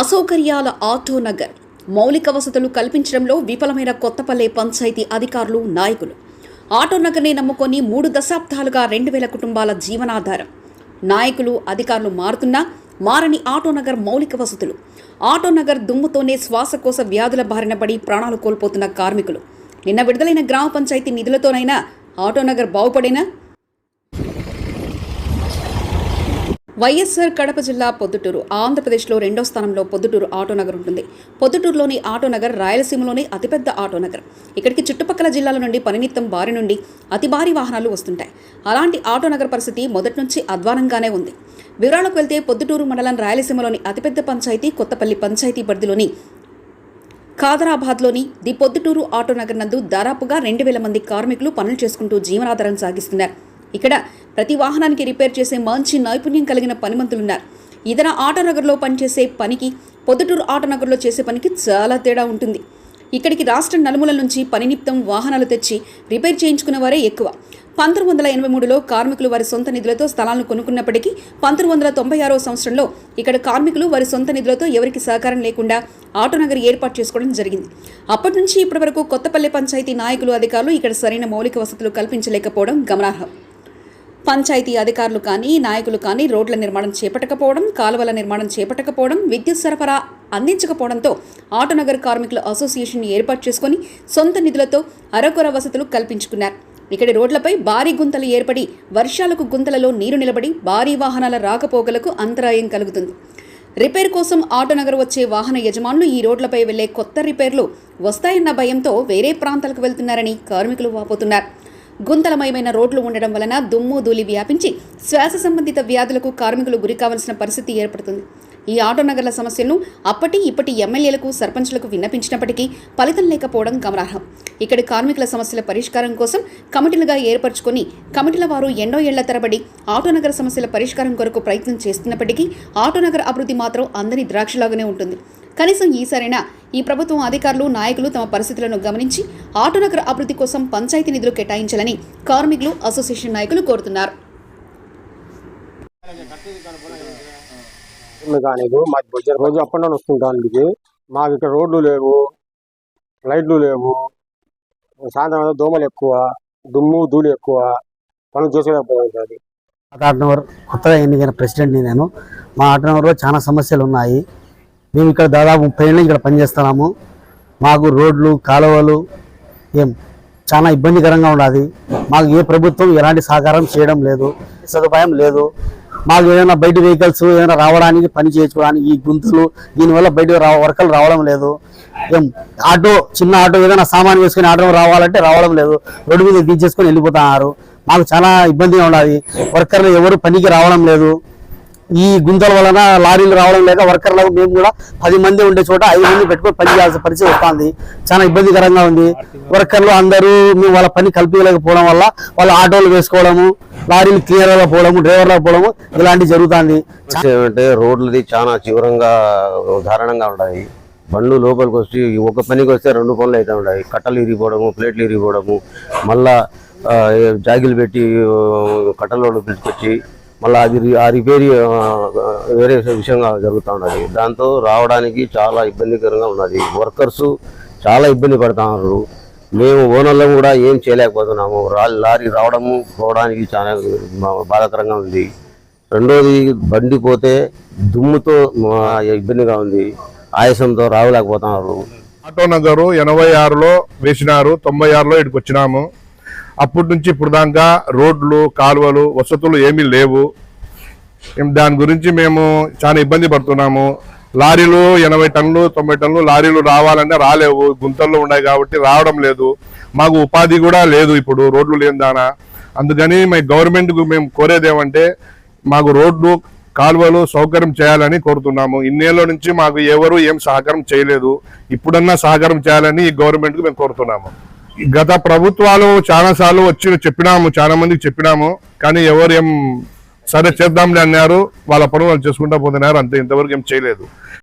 అసౌకర్యాల auto Nagar. మౌలిక వసతులు కల్పించడంలో విఫలమైన కొత్తపల్లె పంచాయతీ అధికారులు నాయకులు. ఆటో నగర్ని నమ్ముకొని మూడు దశాబ్దాలుగా రెండు వేల కుటుంబాల జీవనాధారం. నాయకులు అధికారులు మారుతున్నా మారని ఆటో నగర్ మౌలిక వసతులు. ఆటో నగర్ దుమ్ముతోనే శ్వాసకోశ వ్యాధుల బారిన పడి ప్రాణాలు కోల్పోతున్న కార్మికులు. నిన్న విడుదలైన గ్రామ పంచాయతీ నిధులతోనైనా ఆటో నగర్ బాగుపడేనా? వైఎస్ఆర్ కడప జిల్లా పొద్దుటూరు ఆంధ్రప్రదేశ్లో రెండో స్థానంలో పొద్దుటూరు ఆటోనగర్ ఉంటుంది. పొద్దుటూరులోని ఆటోనగర్ రాయలసీమలోని అతిపెద్ద ఆటోనగర్ ఇక్కడికి చుట్టుపక్కల జిల్లాల నుండి పనినిత్తం బారి నుండి అతి భారీ వాహనాలు వస్తుంటాయి. అలాంటి ఆటోనగర్ పరిస్థితి మొదటి నుంచి అధ్వానంగానే ఉంది. వివరాలకు వెళ్తే పొద్దుటూరు మండలం రాయలసీమలోని అతిపెద్ద పంచాయతీ కొత్తపల్లి పంచాయతీ పరిధిలోని ఖాదరాబాద్లోని ది పొద్దుటూరు ఆటోనగర్ నందు దాదాపుగా రెండు వేల మంది కార్మికులు పనులు చేసుకుంటూ జీవనాధారం సాగిస్తున్నారు. ఇక్కడ ప్రతి వాహనానికి రిపేర్ చేసే మంచి నైపుణ్యం కలిగిన పనిమంతులున్నారు ఇతర ఆటనగర్లో పనిచేసే పనికి పొద్దుటూరు ఆటనగర్లో చేసే పనికి చాలా తేడా ఉంటుంది. ఇక్కడికి రాష్ట్ర నలుమూలల నుంచి పని నిమిత్తం వాహనాలు తెచ్చి రిపేర్ చేయించుకున్న వారే ఎక్కువ. పంతొమ్మిది వందల ఎనభై మూడులో కార్మికులు వారి సొంత నిధులతో స్థలాలను కొనుక్కున్నప్పటికీ పంతొమ్మిది వందల తొంభై ఆరో సంవత్సరంలో ఇక్కడ కార్మికులు వారి సొంత నిధులతో ఎవరికి సహకారం లేకుండా ఆటోనగర్ ఏర్పాటు చేసుకోవడం జరిగింది. అప్పటి నుంచి ఇప్పటి వరకు కొత్తపల్లి పంచాయతీ నాయకులు అధికారులు ఇక్కడ సరైన మౌలిక వసతులు కల్పించలేకపోవడం గమనార్హం. పంచాయతీ అధికారులు కానీ నాయకులు కానీ రోడ్ల నిర్మాణం చేపట్టకపోవడం కాలువల నిర్మాణం చేపట్టకపోవడం విద్యుత్ సరఫరా అందించకపోవడంతో ఆటోనగర్ కార్మికుల అసోసియేషన్ ఏర్పాటు చేసుకొని సొంత నిధులతో అరకొర వసతులు కల్పించుకున్నారు. ఇక్కడి రోడ్లపై భారీ గుంతలు ఏర్పడి వర్షాలకు గుంతలలో నీరు నిలబడి భారీ వాహనాల రాకపోకలకు అంతరాయం కలుగుతుంది. రిపేర్ కోసం ఆటోనగర్ వచ్చే వాహన యజమానులు ఈ రోడ్లపై వెళ్ళే కొత్త రిపేర్లు వస్తాయన్న భయంతో వేరే ప్రాంతాలకు వెళ్తున్నారని కార్మికులు వాపోతున్నారు. గుంతలమయమైన రోడ్లు ఉండడం వలన దుమ్ము ధూళి వ్యాపించి శ్వాస సంబంధిత వ్యాధులకు కార్మికులు గురి కావాల్సిన పరిస్థితి ఏర్పడుతుంది. ఈ ఆటోనగర్ల సమస్యలను అప్పటి ఇప్పటి ఎమ్మెల్యేలకు సర్పంచ్లకు విన్నపించినప్పటికీ ఫలితం లేకపోవడం గమనార్హం. ఇక్కడి కార్మికుల సమస్యల పరిష్కారం కోసం కమిటీలుగా ఏర్పరచుకొని కమిటీల వారు ఎన్నో ఏళ్ళ తరబడి ఆటోనగర్ సమస్యల పరిష్కారం కొరకు ప్రయత్నం చేస్తున్నప్పటికీ ఆటోనగర్ అభివృద్ధి మాత్రం అందరి ద్రాక్షలాగానే ఉంటుంది. కనీసం ఈసారైనా ఈ ప్రభుత్వం అధికారులు నాయకులు తమ పరిస్థితులను గమనించి ఆటోనగర్ అభివృద్ధి కోసం పంచాయతీ నిధులు కేటాయించాలని కార్మికులు అసోసియేషన్ నాయకులు కోరుతున్నారు. రోజు అప్ అండ్ డౌన్ వస్తుంటాను ఇంటికి మాకు ఇక్కడ రోడ్లు లేవు లైట్లు లేవు సాయంత్రం అయితే దోమలు ఎక్కువ దుమ్ము ధూళి ఎక్కువ పనులు ఆటనగర్ కొత్తగా ఎన్నికైన ప్రెసిడెంట్ని నేను మా ఆటనగర్లో చాలా సమస్యలు ఉన్నాయి. మేము ఇక్కడ దాదాపు ముప్పై ఏళ్ళు ఇక్కడ పనిచేస్తున్నాము. మాకు రోడ్లు కాలువలు ఏం చాలా ఇబ్బందికరంగా ఉన్నది మాకు ఏ ప్రభుత్వం ఎలాంటి సహకారం చేయడం లేదు సదుపాయం లేదు. మాకు ఏదైనా బయట వెహికల్స్ ఏదైనా రావడానికి పని చేసుకోవడానికి ఈ గుంతలు దీనివల్ల బయట రా వర్కలు రావడం లేదు. ఏం ఆటో చిన్న ఆటో ఏదైనా సామాన్ వేసుకుని ఆటో రావాలంటే రావడం లేదు. రోడ్డు మీద దించేసుకొని వెళ్ళిపోతున్నారు. మాకు చాలా ఇబ్బందిగా ఉన్నది వర్కర్లు ఎవరు పనికి రావడం లేదు. ఈ గుంతల వలన లారీలు రావడం లేక వర్కర్లకు మేము కూడా పది మంది ఉండే చోట ఐదు మంది పెట్టుకొని పని చేయాల్సిన పరిస్థితి వస్తుంది. చాలా ఇబ్బందికరంగా ఉంది. వర్కర్లు అందరూ మేము వాళ్ళ పని కల్పించలేకపోవడం వల్ల వాళ్ళ ఆటోలు వేసుకోవడము లారీలు క్లియర్గా పోవడము డ్రైవర్లకు పోవడము ఇలాంటివి జరుగుతుంది. ఏమంటే రోడ్లది చాలా తీవ్రంగా దారుణంగా ఉన్నాయి బండ్లు లోపలికి వచ్చి ఒక పనికి వస్తే రెండు పనులు అయితే ఉన్నాయి కట్టలు ఇరిగిపోవడము ప్లేట్లు ఇరిగిపోవడము మళ్ళా జాగిలు పెట్టి కట్టలు పిలుచుకొచ్చి మళ్ళీ అది ఆ రిపేర్ వేరే విషయంగా జరుగుతూ ఉన్నది. దాంతో రావడానికి చాలా ఇబ్బందికరంగా ఉన్నది. వర్కర్స్ చాలా ఇబ్బంది పడుతున్నారు మేము ఓనర్లం కూడా ఏం చేయలేకపోతున్నాము. లారీ రావడము పోవడానికి చాలా బాధాకరంగా ఉంది. రెండోది బండి పోతే దుమ్ముతో ఇబ్బందిగా ఉంది. ఆయాసంతో రావలేకపోతున్నారు. ఆటో నగరు ఎనభై ఆరులో వేసినారు తొంభై ఆరులో ఇక్కడికి వచ్చినాము అప్పటి నుంచి ఇప్పుడు దాకా రోడ్లు కాలువలు వసతులు ఏమీ లేవు. దాని గురించి మేము చాలా ఇబ్బంది పడుతున్నాము. లారీలు ఎనభై టన్నులు తొంభై టన్నులు లారీలు రావాలంటే రాలేవు. గుంతల్లో ఉన్నాయి కాబట్టి రావడం లేదు. మాకు ఉపాధి కూడా లేదు ఇప్పుడు రోడ్లు లేని దానా. అందుకని మా గవర్నమెంట్కు మేము కోరేది ఏమంటే మాకు రోడ్లు కాలువలు సౌకర్యం చేయాలని కోరుతున్నాము. ఇన్నేళ్ళ నుంచి మాకు ఎవరు ఏం సహకారం చేయలేదు. ఇప్పుడన్నా సహకారం చేయాలని ఈ గవర్నమెంట్కు మేము కోరుతున్నాము. గత ప్రభుత్వాలు చాలా సార్లు వచ్చి చెప్పినాము చాలా మందికి చెప్పినాము కానీ ఎవరు ఏం సరే చేద్దాంలే అన్నారు వాళ్ళ పనులు వాళ్ళు చేసుకుంటా పోతున్నారు అంతే ఇంతవరకు ఏం చేయలేదు.